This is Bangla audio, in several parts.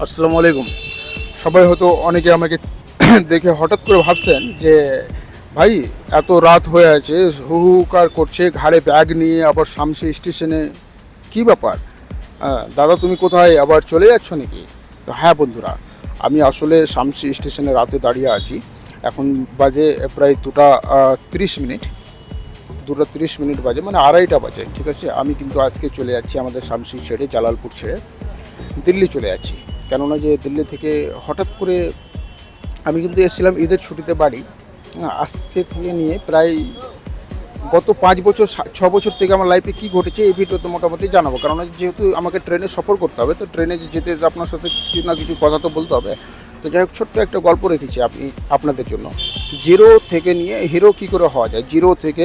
আসসালামু আলাইকুম। সবাই হয়তো অনেকে আমাকে দেখে হঠাৎ করে ভাবছেন যে, ভাই, এত রাত হয়ে আছে, হু হুহুকার করছে, ঘাড়ে ব্যাগ নিয়ে আবার শামসি স্টেশনে। কি ব্যাপার? দাদা তুমি কোথায়? আবার চলে যাচ্ছ নাকি? তো হ্যাঁ বন্ধুরা, আমি আসলে শামসি স্টেশনে রাতে দাঁড়িয়ে আছি। এখন বাজে প্রায় দুটা তিরিশ মিনিট। দুটো তিরিশ মিনিট বাজে মানে আড়াইটা বাজে, ঠিক আছে? আমি কিন্তু আজকে চলে যাচ্ছি আমাদের শামসি ছেড়ে, জালালপুর ছেড়ে। দিল্লি চলে যাচ্ছি। কেননা যে দিল্লি থেকে হঠাৎ করে আমি কিন্তু এসেছিলাম ঈদের ছুটিতে বাড়ি। আজকে থেকে নিয়ে প্রায় গত পাঁচ বছর ছ বছর থেকে আমার লাইফে কী ঘটেছে এই ভিডিওতে মোটামুটি জানাব। কারণ যেহেতু আমাকে ট্রেনে সফর করতে হবে, তো ট্রেনে যেতে যেতে আপনার সাথে কিছু না কিছু কথা তো বলতে হবে। তো যাই হোক, ছোট্ট একটা গল্প রেখেছি আপনি আপনাদের জন্য। জিরো থেকে নিয়ে হিরো কী করে হওয়া যায়? জিরো থেকে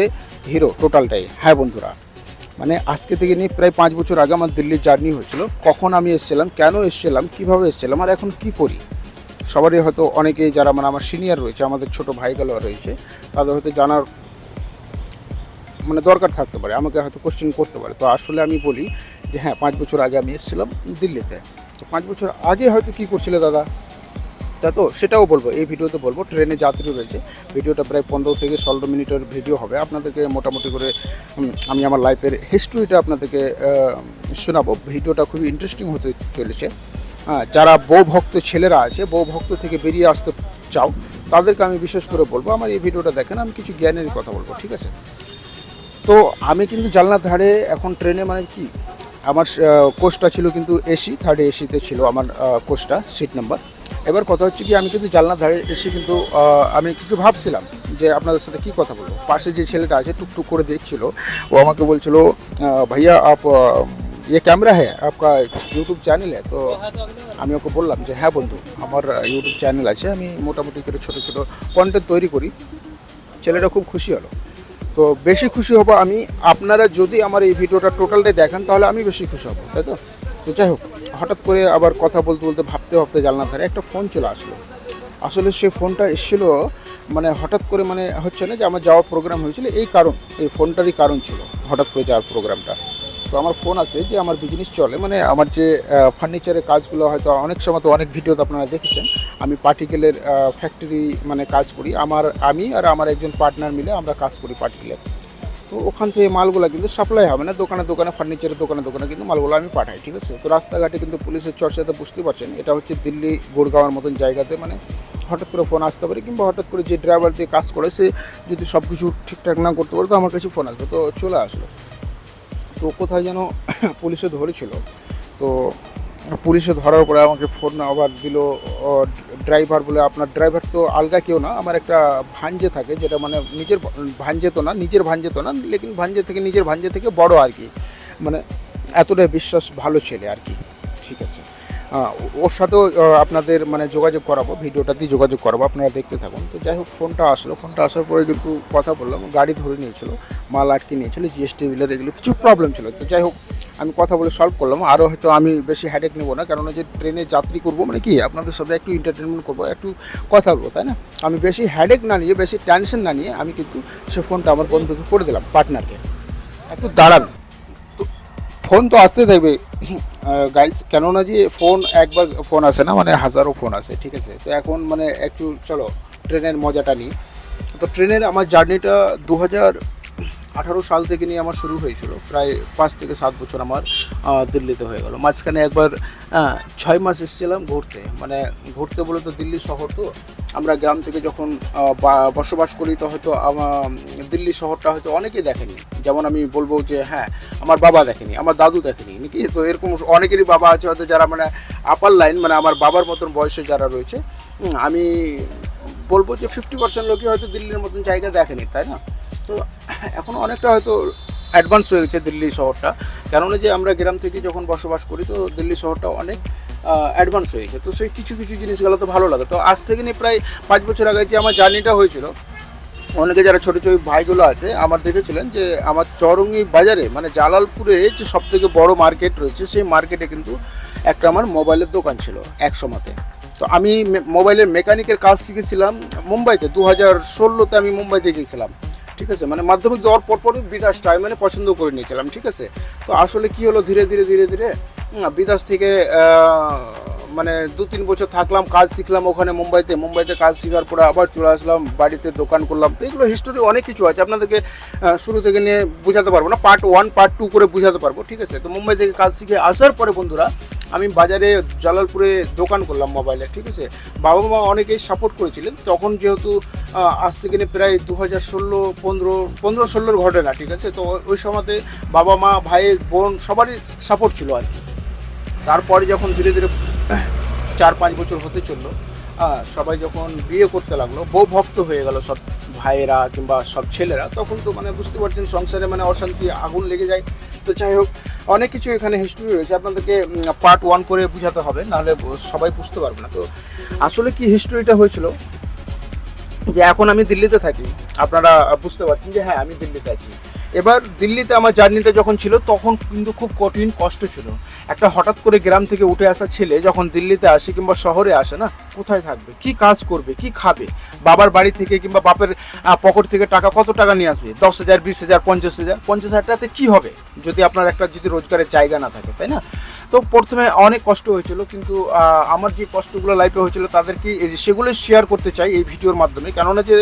হিরো টোটালটাই হ্যাঁ বন্ধুরা মানে আজকে থেকে নিয়ে প্রায় পাঁচ বছর আগে আমার দিল্লির জার্নি হয়েছিল। কখন আমি এসেছিলাম, কেন এসেছিলাম, কীভাবে এসেছিলাম, আর এখন কি করি? সবারই হয়তো অনেকেই যারা মানে আমার সিনিয়র রয়েছে, আমাদের ছোট ভাইগুলো রয়েছে, তাদের হয়তো জানার মানে দরকার থাকতে পারে, আমাকে হয়তো কোশ্চেন করতে পারে। তো আসলে আমি বলি যে হ্যাঁ পাঁচ বছর আগে আমি এসেছিলাম দিল্লিতে। তো পাঁচ বছর আগে হয়তো কী করছিলে দাদা? তা তো সেটাও বলব, এই ভিডিওতে বলব, ট্রেনে যাত্রী রয়েছে। ভিডিওটা প্রায় পনেরো থেকে ষোলো মিনিটের ভিডিও হবে। আপনাদেরকে মোটামুটি করে আমি আমার লাইফের হিস্ট্রিটা আপনাদেরকে শোনাবো। ভিডিওটা খুবই ইন্টারেস্টিং হতে চলেছে। যারা বউ ভক্ত ছেলেরা আছে, বউ ভক্ত থেকে বেরিয়ে আসতে চাও, তাদেরকে আমি বিশেষ করে বলব, আমার এই ভিডিওটা দেখেন, আমি কিছু জ্ঞানের কথা বলব, ঠিক আছে? তো আমি কিন্তু জানলার ধারে এখন ট্রেনে মানে কি, আমার কোচটা ছিল কিন্তু এসি থার্ড এসিতে ছিল আমার কোচটা সিট নাম্বার এবার কথা হচ্ছে কি, আমি কিন্তু জানলার ধারে এসে কিন্তু আমি কিছু ভাবছিলাম যে আপনাদের সাথে কি কথা বলব। পাশে যে ছেলেটা আছে টুকটুক করে দেখছিল, ও আমাকে বলছিল ভাইয়া, আপ ইয়ে ক্যামেরা হ্যাঁ আপনার ইউটিউব চ্যানেল হ্যাঁ তো আমি ওকে বললাম যে হ্যাঁ বন্ধু, আমার ইউটিউব চ্যানেল আছে। আমি মোটামুটি করে ছোটো ছোটো কন্টেন্ট তৈরি করি। ছেলেটা খুব খুশি হলো। তো বেশি খুশি হব আমি, আপনারা যদি আমার এই ভিডিওটা টোটালটাই দেখেন, তাহলে আমি বেশি খুশি হব, তাই তো? তো যাই হোক, হঠাৎ করে আবার কথা বলতে বলতে ভাবতে ভাবতে জানলার ধারে একটা ফোন চলে আসলো। আসলে সে ফোনটা এসেছিল মানে হঠাৎ করে মানে হচ্ছে না যে আমার যাওয়ার প্রোগ্রাম হয়েছিল, এই কারণ, এই ফোনটারই কারণ ছিল, হঠাৎ করে যাওয়ার প্রোগ্রামটা তো আমার ফোন আছে যে আমার বিজনেস চলে মানে আমার যে ফার্নিচারের কাজগুলো হয়তো অনেক সময় তো অনেক ভিডিওতে আপনারা দেখেছেন, আমি পার্টিকেলের ফ্যাক্টরি মানে কাজ করি। আমার, আমি আর আমার একজন পার্টনার মিলে আমরা কাজ করি পার্টিকেলের তো ওখান থেকে মালগুলো কিন্তু সাপ্লাই হবে না। দোকানে দোকানে ফার্নিচারের দোকানে দোকানে কিন্তু মালগুলো আমি পাঠাই, ঠিক আছে? তো রাস্তাঘাটে কিন্তু পুলিশের চর্চাতে বুঝতে পারছেন। এটা হচ্ছে দিল্লি গুড়গাঁওয়ের মতন জায়গাতে মানে হঠাৎ করে ফোন আসতে পারে, কিংবা হঠাৎ করে যে ড্রাইভার দিয়ে কাজ করে, সে যদি সব কিছু ঠিকঠাক না করতে পারে, তো আমার কাছে ফোন আসবে। তো চলে আসলো। তো কোথায় যেন পুলিশে ধরেছিল। তো পুলিশে ধরার পরে আমাকে ফোন আবার দিল ড্রাইভার বলে, আপনার ড্রাইভার তো আলগা কেউ না, আমার একটা ভাঞ্জে থাকে, যেটা মানে নিজের ভাঞ্জে তো না, নিজের ভাঞ্জে তো না, লেকিন ভাঞ্জে থেকে, নিজের ভাঞ্জে থেকে বড় আর কি। মানে এতটাই বিশ্বাস ভালো ছেলে আর কি, ঠিক আছে। ওর সাথেও আপনাদের মানে যোগাযোগ করাবো, ভিডিওটা দিয়ে যোগাযোগ করাবো, আপনারা দেখতে থাকুন। তো যাই হোক, ফোনটা আসলো, ফোনটা আসার পরে কিন্তু কথা বললাম, গাড়ি ধরে নিয়েছিল, মাল আটকে নিয়েছিল জিএসটি বিলের এগুলো, কিছু প্রবলেম ছিল। তো যাই হোক আমি কথা বলে সলভ করলাম। আরও হয়তো আমি বেশি হ্যাডেক নেব না ওই যে ট্রেনে যাত্রী করব মানে কি, আপনাদের সাথে একটু এন্টারটেনমেন্ট করব, একটু কথা বলব, তাই না? আমি বেশি হ্যাডেক না নিয়ে, বেশি টেনশন না নিয়ে আমি কিন্তু সে ফোনটা আমার বন্ধুকে করে দিলাম পার্টনারকে একটু দাঁড়ান। তো ফোন তো আসতে থাকবে। গাইস কেননা যে ফোন একবার ফোন আসে না মানে হাজারো ফোন আসে, ঠিক আছে? তো এখন মানে একটু চলো ট্রেনের মজাটা নিই। তো ট্রেনের আমার জার্নিটা দু হাজার আঠারো সাল থেকে নিয়ে আমার শুরু হয়েছিল। প্রায় পাঁচ থেকে সাত বছর আমার দিল্লিতে হয়ে গেল। মাঝখানে একবার ছয় মাস এসেছিলাম ঘুরতে। মানে ঘুরতে বলে তো দিল্লি শহর তো। আমরা গ্রাম থেকে যখন বসবাস করি তো হয়তো দিল্লি শহরটা হয়তো অনেকেই দেখেনি। যেমন আমি বলব যে হ্যাঁ আমার বাবা দেখেনি, আমার দাদু দেখেনি, নাকি? তো এরকম অনেকেরই বাবা আছে হয়তো যারা মানে আপার লাইন মানে আমার বাবার মতন বয়সে যারা রয়েছে। আমি বলব যে ফিফটি পার্সেন্ট লোকই হয়তো দিল্লির মতন জায়গা দেখেনি, তাই না? তো এখন অনেকটা হয়তো অ্যাডভান্স হয়ে গেছে দিল্লি শহরটা। কেননা যে আমরা গ্রাম থেকে যখন বসবাস করি, তো দিল্লি শহরটা অনেক অ্যাডভান্স হয়ে গেছে। তো সেই কিছু কিছু জিনিসগুলো তো ভালো লাগে। তো আজ থেকে নিয়ে প্রায় পাঁচ বছর আগে যে আমার জার্নিটা হয়েছিল, অনেকে যারা ছোটো ছোটো ভাইগুলো আছে, আমার দেখেছিলেন যে আমার চরঙ্গি বাজারে মানে জালালপুরে যে সব থেকে বড় মার্কেট রয়েছে, সেই মার্কেটে কিন্তু একটা আমার মোবাইলের দোকান ছিল এক সময়তে তো আমি মোবাইলের মেকানিকের কাজ শিখেছিলাম মুম্বাইতে। দু হাজার ষোলোতে আমি মুম্বাইতে গিয়েছিলাম। ঠিক আছে? মানে মাধ্যমিক দেওয়ার পরপরই বিদাসটা আমি মানে পছন্দ করে নিয়েছিলাম, ঠিক আছে? তো আসলে কি হলো ধীরে ধীরে ধীরে ধীরে? বিদাস থেকে মানে দু তিন বছর থাকলাম, কাজ শিখলাম ওখানে মুম্বাইতে। মুম্বাইতে কাজ শেখার পরে আবার চলে আসলাম, বাড়িতে দোকান করলাম। তো এগুলো হিস্টোরি অনেক কিছু আছে। আপনাদেরকে শুরু থেকে নিয়ে বোঝাতে পারব না। পার্ট ওয়ান পার্ট টু করে বোঝাতে পারব, ঠিক আছে? তো মুম্বাই থেকে কাজ শিখে আসার পরে বন্ধুরা আমি বাজারে জালালপুরে দোকান করলাম মোবাইলে, ঠিক আছে? বাবা মা অনেকেই সাপোর্ট করেছিলেন। তখন যেহেতু আজ থেকে প্রায় দু হাজার ষোলো, পনেরো পনেরো ষোলোর ঘটনা, ঠিক আছে? তো ওই সময়তে বাবা মা ভাই বোন সবারই সাপোর্ট ছিল আর কি। তারপরে যখন ধীরে ধীরে চার পাঁচ বছর হতে চলল সবাই যখন বিয়ে করতে লাগল, বউ ভক্ত হয়ে গেল সব ভাইয়েরা কিংবা সব ছেলেরা, তখন তো মানে বুঝতে পারছেন সংসারে মানে অশান্তি, আগুন লেগে যায়। তো যাই হোক অনেক কিছু এখানে হিস্ট্রি রয়েছে। আপনাদেরকে পার্ট ওয়ান করে বুঝাতে হবে, নাহলে সবাই বুঝতে পারবে না। তো আসলে কি হিস্ট্রিটা হয়েছিল? যে এখন আমি দিল্লিতে থাকি, আপনারা বুঝতে পারছেন যে হ্যাঁ আমি দিল্লিতে আছি। এবার দিল্লিতে আমার জার্নিটা যখন ছিল, তখন কিন্তু খুব কঠিন কষ্ট ছিল। একটা হঠাৎ করে গ্রাম থেকে উঠে আসা ছেলে যখন দিল্লিতে আসে কিংবা শহরে আসে না, কোথায় থাকবে? কি কাজ করবে? কি খাবে? বাবার বাড়ি থেকে কিংবা বাপের পকেট থেকে টাকা কত টাকা নিয়ে আসবে? দশ হাজার, বিশ হাজার, পঞ্চাশ হাজার পঞ্চাশ হাজার টাকাতে কী হবে? যদি আপনার একটা, যদি রোজগারের জায়গা না থাকে, তাই না? তো প্রথমে অনেক কষ্ট হয়েছিল, কিন্তু আমার যে কষ্টগুলো লাইফে হয়েছিল, তাদেরকে সেগুলো শেয়ার করতে চাই এই ভিডিওর মাধ্যমে। কেননা যে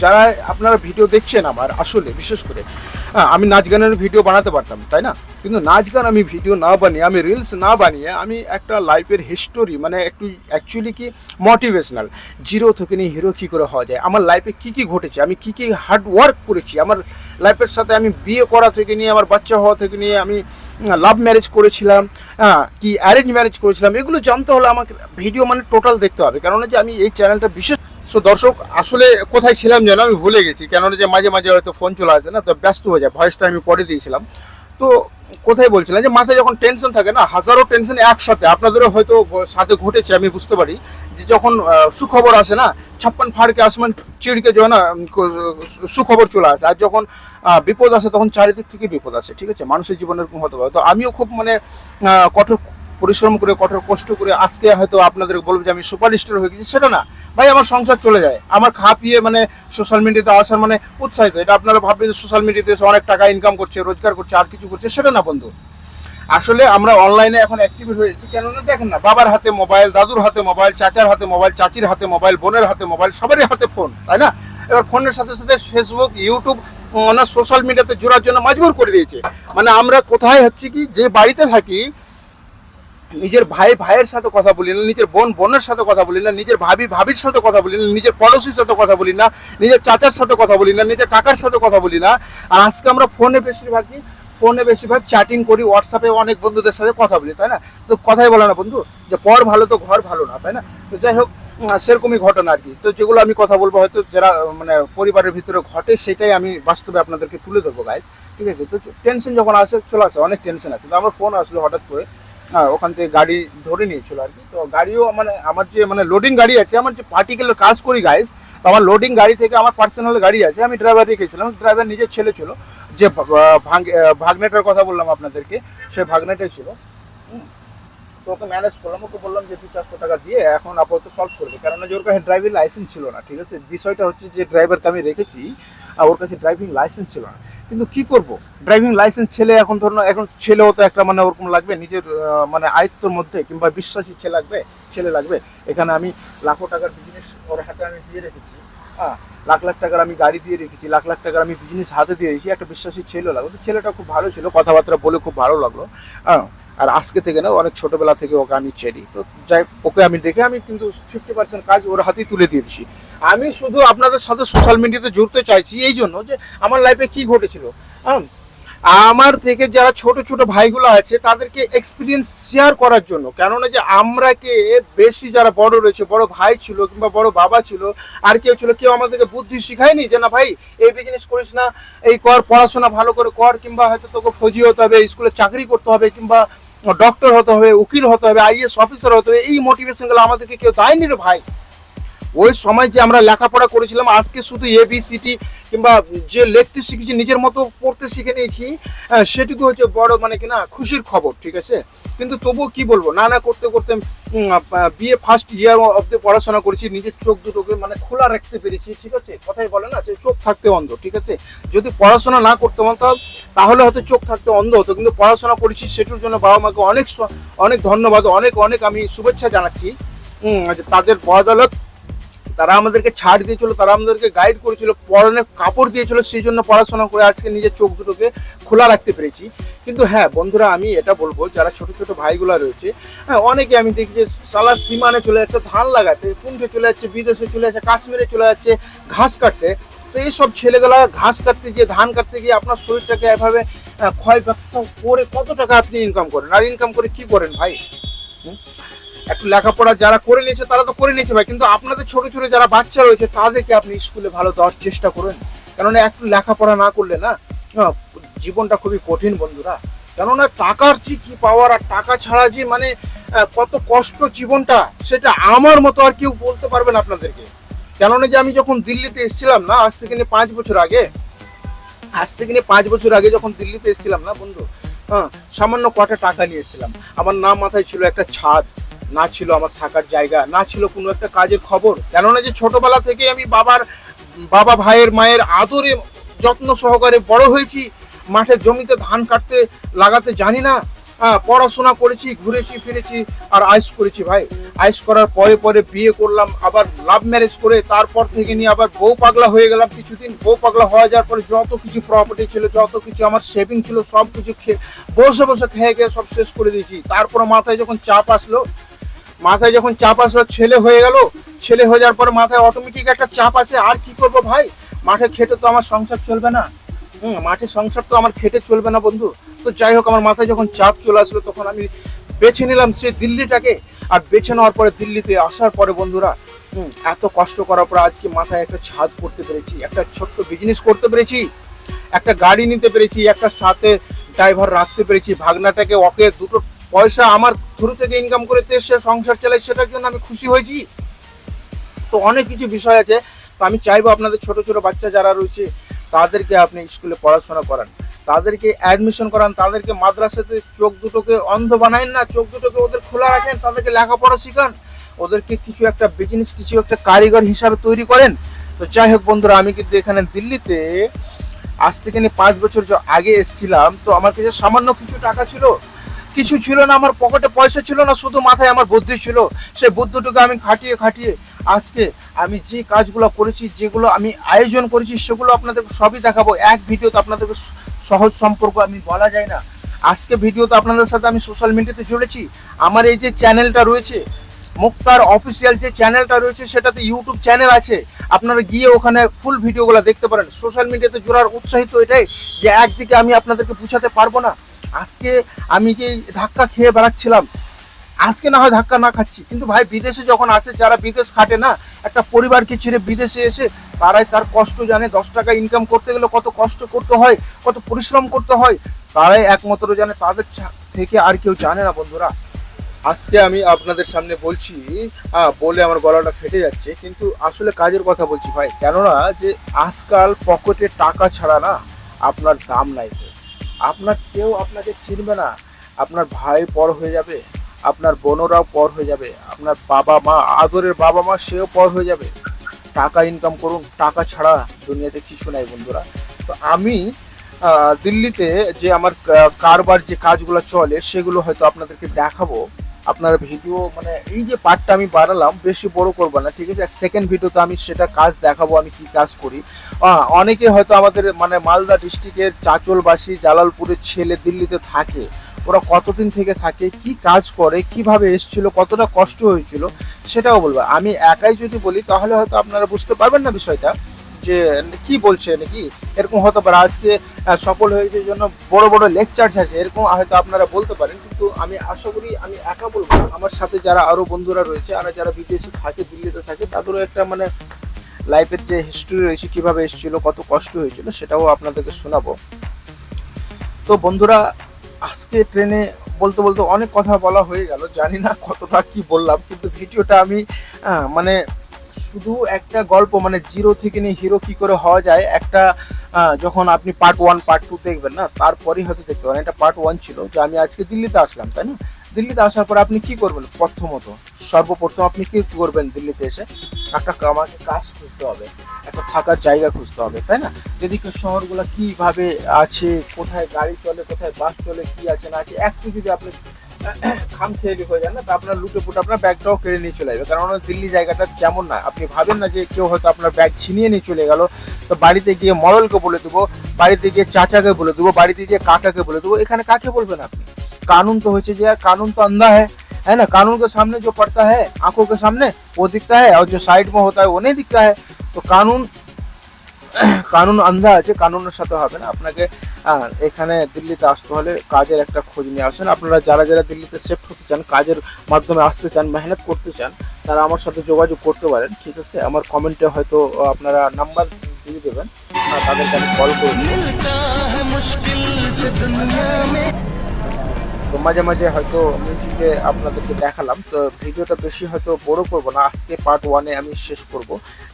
যারা আপনারা ভিডিও দেখছেন আমার আসলে বিশেষ করে হ্যাঁ, আমি নাচ গানের ভিডিও বানাতে পারতাম তাই না? কিন্তু নাচ গান আমি ভিডিও না বানিয়ে আমি রিলস না বানিয়ে আমি একটা লাইফের হিস্টোরি মানে একটু অ্যাকচুয়ালি কি মোটিভেশনাল জিরো থেকে নিয়ে হিরো কী করে হওয়া যায় আমার লাইফে কী কী ঘটেছে আমি কী কী হার্ড ওয়ার্ক করেছি আমার লাইফের সাথে আমি বিয়ে করা থেকে নিয়ে আমার বাচ্চা হওয়া থেকে নিয়ে আমি লাভ ম্যারেজ করেছিলাম হ্যাঁ কি অ্যারেঞ্জ ম্যারেজ করেছিলাম এগুলো জানতে হলে আমাকে ভিডিও মানে টোটাল দেখতে হবে কেননা যে আমি এই চ্যানেলটা বিশেষ সো দর্শক, আসলে কোথায় ছিলাম যেন আমি ভুলে গেছি। কেননা যে মাঝে মাঝে হয়তো ফোন চলে আসে না, তো ব্যস্ত হয়ে যায়। ভয়েসটা আমি পরে দিয়েছিলাম। তো কোথায় বলছিলাম যে, মাথায় যখন টেনশন থাকে না, হাজারো টেনশন একসাথে। আপনাদেরও হয়তো সাথে ঘটেছে, আমি বুঝতে পারি। যে যখন সুখবর আসে না ছাপ্পান ফাড়কে আসমান চিড়কে যখন না সুখবর চলে আসে। আর যখন বিপদ আসে, তখন চারিদিক থেকে বিপদ আসে। ঠিক আছে? মানুষের জীবনের হতে পারে তো আমিও খুব মানে কঠোর পরিশ্রম করে, কঠোর কষ্ট করে আজকে হয়তো আপনাদের বলব যে আমি সুপার স্টার হয়ে গেছি। সেটা না। ভাই, আমার সংসার চলে যায়। আমার খাপিয়ে মানে সোশ্যাল মিডিয়াতে আসার মানে উৎসাহিত। এটা আপনারা ভাববেন যে সোশ্যাল মিডিয়াতে এসে অনেক টাকা ইনকাম করছে, রোজগার করছে, আর কিছু করছে। সেটা না, বন্ধু। আসলে আমরা অনলাইনে এখন অ্যাক্টিভ হয়েছি কেননা দেখেন না, বাবার হাতে মোবাইল দাদুর হাতে মোবাইল চাচার হাতে মোবাইল চাচির হাতে মোবাইল বোনের হাতে মোবাইল সবারই হাতে ফোন তাই না? এবার ফোনের সাথে সাথে ফেসবুক ইউটিউব না সোশ্যাল মিডিয়াতে জোড়ার জন্য মজবুর করে দিয়েছে। মানে আমরা কোথায় হচ্ছে কি, যে বাড়িতে থাকি নিজের ভাই, ভাইয়ের সাথে কথা বলি না, নিজের বোন, বোনের সাথে কথা বলি না, নিজের ভাবি, ভাবির সাথে কথা বলি না, নিজের পড়োশির সাথে কথা বলি না, নিজের চাচার সাথে কথা বলি না, নিজের কাকার সাথে কথা বলি না। আর আজকে আমরা ফোনে বেশিরভাগই, ফোনে বেশিরভাগ চ্যাটিং করি হোয়াটসঅ্যাপে অনেক বন্ধুদের সাথে কথা বলি, তাই না? তো কথাই বলে না বন্ধু, যে পর ভালো তো ঘর ভালো না, তাই না? তো যাই হোক সেরকমই ঘটনা আর কি। তো যেগুলো আমি কথা বলব হয়তো যারা মানে পরিবারের ভিতরে ঘটে, সেটাই আমি বাস্তবে আপনাদেরকে তুলে ধরবো গাইজ ঠিক আছে? তো টেনশন যখন আসে, চলে আসে, অনেক টেনশন আছে তো আমার ফোন আসলো হঠাৎ করে। হ্যাঁ ওখান থেকে গাড়ি ধরে নিয়েছিল আর কি। তো গাড়িও মানে আমার যে মানে লোডিং গাড়ি আছে, আমার যে পার্টিকুলার কাজ করি গাইজ তো আমার লোডিং গাড়ি থেকে আমার পার্সোনাল গাড়ি আছে, আমি ড্রাইভার রেখেছিলাম ড্রাইভার নিজের ছেলে ছিল, যে ভাগ্নেটার কথা বললাম আপনাদেরকে, সে ভাগ্নেটাই ছিল। তো ওকে ম্যানেজ করলাম, ওকে বললাম যে তুই চারশো টাকা দিয়ে এখন আপাতত সলভ করবে। কারণ যে ওর কাছে ড্রাইভিং লাইসেন্স ছিল না, ঠিক আছে? বিষয়টা হচ্ছে যে ড্রাইভারকে আমি রেখেছি, আর ওর কাছে ড্রাইভিং লাইসেন্স ছিল না। কিন্তু কি করব? ড্রাইভিং লাইসেন্স ছেলে এখন ধরুন এখন ছেলেও তো একটা মানে ওরকম লাগবে, নিজের মানে আয়ত্তর মধ্যে কিংবা বিশ্বাসী ছেলে লাগবে ছেলে লাগবে। এখানে আমি লাখো টাকার বিজনেস ওর হাতে আমি দিয়ে রেখেছি। হ্যাঁ লাখ লাখ টাকার আমি গাড়ি দিয়ে রেখেছি, লাখ লাখ টাকার আমি বিজনেস হাতে দিয়ে দিয়েছি, একটা বিশ্বাসী ছেলে লাগল। তো ছেলেটা খুব ভালো ছিল, কথাবার্তা বলে খুব ভালো লাগল। হ্যাঁ আর আজকে থেকে না অনেক ছোটোবেলা থেকে ওকে আমি চেরি তো যাই ওকে আমি দেখে আমি কিন্তু ফিফটি পার্সেন্ট কাজ ওর হাতেই তুলে দিয়েছি। আমি শুধু আপনাদের সাথে সোশ্যাল মিডিয়াতে জুড়তে চাইছি, এই জন্য যে আমার লাইফে কি ঘটেছিল। হ্যাঁ আমার থেকে যারা ছোট ছোট ভাইগুলো আছে, তাদেরকে এক্সপিরিয়েন্স শেয়ার করার জন্য। কেননা যে আমরা কে বেশি যারা বড় রয়েছে, বড় ভাই ছিল কিংবা বড় বাবা ছিল, আর কেউ ছিল, কেউ আমাদেরকে বুদ্ধি শিখায়নি যে, না ভাই, এই বিজনেস করিস না, এই কর, পড়াশোনা ভালো করে কর, কিংবা হয়তো তোকে ফৌজি হতে হবে স্কুলে চাকরি করতে হবে, কিংবা ডক্টর হতে হবে, উকিল হতে হবে আইএস অফিসার হতে হবে, এই মোটিভেশনগুলো আমাদেরকে কেউ দেয়নি রে ভাই। ওই সময় যে আমরা লেখাপড়া করেছিলাম, আজকে শুধু এবিসিটি কিংবা যে লিখতে শিখেছি, নিজের মতো পড়তে শিখে নিয়েছি সেটুকু হচ্ছে বড় মানে কিনা খুশির খবর, ঠিক আছে? কিন্তু তবুও কি বলব, না না করতে করতে বিএ ফার্স্ট ইয়ার অব্দি পড়াশোনা করেছি, নিজের চোখ দুটোকে মানে খোলা রাখতে পেরেছি, ঠিক আছে? কথাই বলে না, যে চোখ থাকতে অন্ধ, ঠিক আছে? যদি পড়াশোনা না করতে পারতাম, তাহলে হয়তো চোখ থাকতে অন্ধ হতো, কিন্তু পড়াশোনা করেছি, সেটার জন্য বাবা মাকে অনেক অনেক ধন্যবাদ, অনেক অনেক আমি শুভেচ্ছা জানাচ্ছি তাদের বদলত তারা আমাদেরকে ছাড় দিয়েছিল তারা আমাদেরকে গাইড করেছিল পরনে কাপড় দিয়েছিল সেই জন্য পড়াশোনা করে আজকে নিজের চোখ দুটোকে খোলা রাখতে পেরেছি। কিন্তু হ্যাঁ বন্ধুরা আমি এটা বলব যারা ছোট ছোট ভাইগুলা রয়েছে হ্যাঁ অনেকে আমি দেখি যে সালার সীমানে চলে যাচ্ছে ধান লাগাতে কুণ্ঠে চলে যাচ্ছে বিদেশে চলে যাচ্ছে কাশ্মীরে চলে যাচ্ছে ঘাস কাটতে। তো এইসব ছেলেগুলা ঘাস কাটতে গিয়ে ধান কাটতে গিয়ে আপনার শরীরটাকে এভাবে আহ, ক্ষয় করে কত টাকা আপনি ইনকাম করেন? আর ইনকাম করে কি করেন ভাই? একটু লেখাপড়া যারা করে নিয়েছে, তারা তো করে নিয়েছে ভাই। কিন্তু আপনাদের ছোট ছোট যারা বাচ্চা রয়েছে, তাদেরকে আপনি স্কুলে ভালো দেওয়ার চেষ্টা করুন। কেননা একটু লেখাপড়া না করলে না জীবনটা খুবই কঠিন বন্ধুরা। কেননা টাকার যে কি পাওয়ার আর টাকা ছাড়া যে মানে কত কষ্ট জীবনটা, সেটা আমার মতো আর কেউ বলতে পারবে না আপনাদেরকে। কেননা যে আমি যখন দিল্লিতে এসেছিলাম না, আজ থেকে নিয়ে পাঁচ বছর আগে, আজ থেকে পাঁচ বছর আগে যখন দিল্লিতে এসেছিলাম না বন্ধু হ্যাঁ সামান্য কটা টাকা নিয়ে এসেছিলাম। আমার নাম মাথায় ছিল একটা ছাদ। না ছিল আমার থাকার জায়গা না ছিল কোনো একটা কাজের খবর। কেননা যে ছোটবেলা থেকে আমি বাবার বাবা ভাইয়ের মায়ের আদরে যত্ন সহকারে বড় হয়েছি মাঠে জমিতে ধান কাটতে লাগাতে জানি না। হ্যাঁ, পড়াশোনা করেছি ঘুরেছি ফিরেছি আর আইস করেছি ভাই। আইস করার পরে পরে বিয়ে করলাম আবার লাভ ম্যারেজ করে তারপর থেকে নিয়ে আবার বউ পাগলা হয়ে গেলাম কিছুদিন। বউ পাগলা হয়ে যাওয়ার পরে যত কিছু প্রপার্টি ছিল যত কিছু আমার সেভিং ছিল সব কিছু খেয়ে বসে বসে খেয়ে খেয়ে সব শেষ করে দিয়েছি। তারপর মাথায় যখন চাপ আসলো মাথায় যখন চাপ আসলো ছেলে হয়ে গেল ছেলে হয়ে যাওয়ার পর মাথায় অটোমেটিক একটা চাপ আসে আর কি করব ভাই? মাঠে খেটে তো আমার সংসার চলবে না। হুম মাঠে সংসার তো আমার খেটে চলবে না বন্ধু। তো যাই হোক আমার মাথায় যখন চাপ চলে আসলো তখন আমি বেছে নিলাম সেই দিল্লিটাকে। আর বেছে নেওয়ার পরে দিল্লিতে আসার পরে বন্ধুরা হুম, এত কষ্ট করার পর আজকে মাথায় একটা ছাদ করতে পেরেছি একটা ছোট্ট বিজনেস করতে পেরেছি একটা গাড়ি নিতে পেরেছি একটা সাথে ড্রাইভার রাখতে পেরেছি ভাগনাটাকে ওকে দুটো পয়সা আমার শুরু থেকে ইনকাম করে তো সে সংসার চালাই, সেটার জন্য আমি খুশি হয়েছি। তো অনেক কিছু বিষয় আছে। তো আমি চাইব আপনাদের ছোট ছোট বাচ্চা যারা রয়েছে, তাদেরকে আপনি স্কুলে পড়াশোনা করান। তাদেরকে অ্যাডমিশন করান, তাদেরকে মাদ্রাসাতে চোখ দুটোকে অন্ধ বানায়েন না, চোখ দুটোকে ওদের খোলা রাখেন, তাদেরকে লেখাপড়া শিখান। ওদেরকে কিছু একটা বিজনেস কিছু একটা কারিগর হিসাবে তৈরি করেন। তো যাই হোক বন্ধুরা, আমি কিন্তু এখানে দিল্লিতে আজ থেকে নিয়ে পাঁচ বছর আগে এসেছিলাম, তো আমার কাছে সামান্য কিছু টাকা ছিল। কিছু ছিল না, আমার পকেটে পয়সা ছিল না, শুধু মাথায় আমার বুদ্ধি ছিল। সেই বুদ্ধিটুকু আমি খাটিয়ে খাটিয়ে আজকে আমি যে কাজগুলো করেছি, যেগুলো আমি আয়োজন করেছি, সেগুলো আপনাদের সবই দেখাবো। এক ভিডিওতে আপনাদেরকে সহজ সম্পর্ক আমি বলা যায় না। আজকে ভিডিওতে আপনাদের সাথে আমি সোশ্যাল মিডিয়াতে জুড়েছি। আমার এই যে চ্যানেলটা রয়েছে মুক্তার অফিসিয়াল যে চ্যানেলটা রয়েছে, সেটাতে ইউটিউব চ্যানেল আছে। আপনারা গিয়ে ওখানে ফুল ভিডিওগুলো দেখতে পারেন। সোশ্যাল মিডিয়াতে জোড়ার উৎসাহিত এটাই যে, একদিকে আমি আপনাদেরকে বুঝাতে পারব না। আজকে আমি যে ধাক্কা খেয়ে বেড়াচ্ছিলাম, আজকে না হয় ধাক্কা না খাচ্ছি। কিন্তু ভাই, বিদেশে যখন আসে, যারা বিদেশ খাটে না, একটা পরিবারকে ছেড়ে বিদেশে এসে তারাই তার কষ্ট জানে। দশ টাকা ইনকাম করতে গেলে কত কষ্ট করতে হয়, কত পরিশ্রম করতে হয়, তারাই একমাত্র জানে। তাদের থেকে আর কেউ জানে না বন্ধুরা। আজকে আমি আপনাদের সামনে বলছি বলে আমার গলাটা ফেটে যাচ্ছে, কিন্তু আসলে কাজের কথা বলছি ভাই, কেননা যে আজকাল পকেটে টাকা ছাড়া না আপনার দাম নাই আপনার কেউ আপনাকে চিনবে না, আপনার ভাই পর হয়ে যাবে, আপনার বোনরাও পর হয়ে যাবে, আপনার বাবা মা, আদরের বাবা মা সেও পর হয়ে যাবে। টাকা ইনকাম করুন, টাকা ছাড়া দুনিয়াতে কিছু নাই বন্ধুরা। তো আমি দিল্লিতে যে আমার কারবার যে কাজগুলো চলে, সেগুলো হয়তো আপনাদেরকে দেখাবো। আপনার ভিডিও মানে এই যে পার্টটা আমি বানালাম, বেশি বড় করব না, ঠিক আছে? সেকেন্ড ভিডিওতে আমি সেটা কাজ দেখাবো, আমি কি কাজ করি। অনেকে হয়তো আমাদের মানে মালদা ডিস্ট্রিক্টের চাঁচলবাসী জালালপুরের ছেলে দিল্লিতে থাকে। ওরা কতদিন থেকে থাকে, কি কাজ করে, কীভাবে এসেছিল, কতটা কষ্ট হয়েছিল, সেটাও বলব। আমি একাই যদি বলি, তাহলে হয়তো আপনারা বুঝতে পারবেন না বিষয়টা। যে কি বলছে নাকি? এরকম হতে পারে। আজকে সফল হয়েছে জন্য বড় বড় লেকচার আছে। এরকম হয়তো আপনারা বলতে পারেন। কিন্তু আমি আশা করি, আমি একা বলব না। আমার সাথে যারা আরও বন্ধুরা রয়েছে, আর যারা বিদেশে থাকে, দিল্লিতে থাকে, তাদেরও একটা মানে লাইফের যে হিস্ট্রি রয়েছে, কীভাবে এসেছিল, কত কষ্ট হয়েছিল, সেটাও আপনাদেরকে শোনাবো। তো বন্ধুরা, আজকে ট্রেনে বলতে বলতে অনেক কথা বলা হয়ে গেল। জানি না কতটা কি বললাম, কিন্তু ভিডিওটা আমি মানে শুধু একটা গল্প মানে জিরো থেকে নিয়ে হিরো কি করে হওয়া যায়, একটা যখন আপনি পার্ট ওয়ান পার্ট টু দেখবেন না, তারপরেই হয়তো দেখতে পারেন। এটা পার্ট ওয়ান ছিল, যে আমি আজকে দিল্লিতে আসলাম, তাই না? দিল্লিতে আসার পর আপনি কি করবেন? প্রথমত, সর্বপ্রথম আপনি কি করবেন দিল্লিতে এসে? একটা আমাকে কাজ খুঁজতে হবে, একটা থাকার জায়গা খুঁজতে হবে, তাই না? যেদিকে শহরগুলো কীভাবে আছে, কোথায় গাড়ি চলে, কোথায় বাস চলে, কি আছে, না আছে, একটু যদি আপনি খাম খেয়ে হয়ে যান না তা আপনার লুটে পুটে আপনার ব্যাগটাও কেড়ে নিয়ে চলে যাবে কারণ দিল্লি জায়গাটা যেমন না আপনি ভাবেন না যে কেউ হয়তো আপনার ব্যাগ ছিনিয়ে নিয়ে চলে গেল তো বাড়িতে গিয়ে মরলকে বলে দেবো বাড়িতে গিয়ে চাচাকে বলে দেবো বাড়িতে গিয়ে কাকাকে বলে দেবো এখানে কাকে বলবেন আপনি कानून तो हो चाहिए यार कानून तो अंधा है है ना कानून के सामने जो पड़ता है आंखों के सामने वो दिखता है और जो साइड में होता है वो नहीं दिखता है तो कानून কানুন আন্ধা আছে, কানুনের সাথে হবে না। আপনাকে এখানে দিল্লিতে আসতে হলে কাজের একটা খোঁজ নিয়ে আসেন। আপনারা যারা যারা দিল্লিতে সেফট হতে চান, কাজের মাধ্যমে আসতে চান, মেহনত করতে চান, তারা আমার সাথে যোগাযোগ করতে পারেন, ঠিক আছে? আমার কমেন্টে হয়তো আপনারা নাম্বার দিয়ে দেবেন। তাদেরকে আমি কল করে তো মাঝে মাঝে হয়তো মিউজিকে আপনাদেরকে দেখালাম। তো ভিডিওটা বেশি হয়তো বড় করব না, আজকে পার্ট ওয়ানে আমি শেষ করব।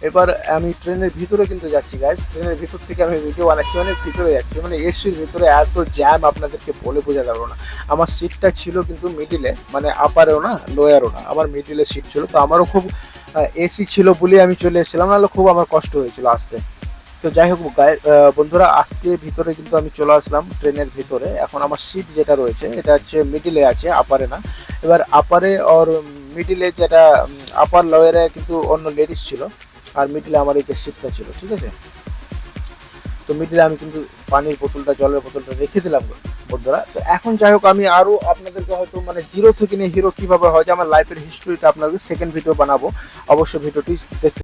এবার আমি ট্রেনের ভিতরে কিন্তু যাচ্ছি গাইজ ট্রেনের ভিতর থেকে আমি ভিডিও বানাচ্ছি মানে ভিতরে যাচ্ছি। মানে এসির ভিতরে এত জ্যাম আপনাদেরকে বলে বোঝা যাবে না। আমার সিটটা ছিল কিন্তু মিডিলে মানে আপারেও না লোয়ারও না। আমার মিডিলে সিট ছিল, তো আমারও খুব এসি ছিল বলে আমি চলে এসেছিলাম, নাহলে খুব আমার কষ্ট হয়েছিল আসতে। তো যাই হোক বন্ধুরা, আজকে ভিতরে কিন্তু আমি চলে আসলাম ট্রেনের ভিতরে। এখন আমার সিট যেটা রয়েছে, এটা হচ্ছে মিডিলে আছে আপারে না। এবার আপারে ওর মিডিলে যেটা আপার লয়ারে কিন্তু অন্য লেডিস ছিল, আর মিডিলে আমার এই যে সিটটা ছিল, ঠিক আছে? তো মিডিলে আমি কিন্তু পানির বোতলটা, জলের বোতলটা রেখে দিলাম, বন্ধুরা। তো এখন যাই হোক, আমি আরও আপনাদেরকে হয়তো মানে জিরো থেকে নিয়ে হিরো কীভাবে হয়, যে আমার লাইফের হিস্ট্রিটা আপনাদের সেকেন্ড ভিডিও বানাবো। অবশ্যই ভিডিওটি দেখতে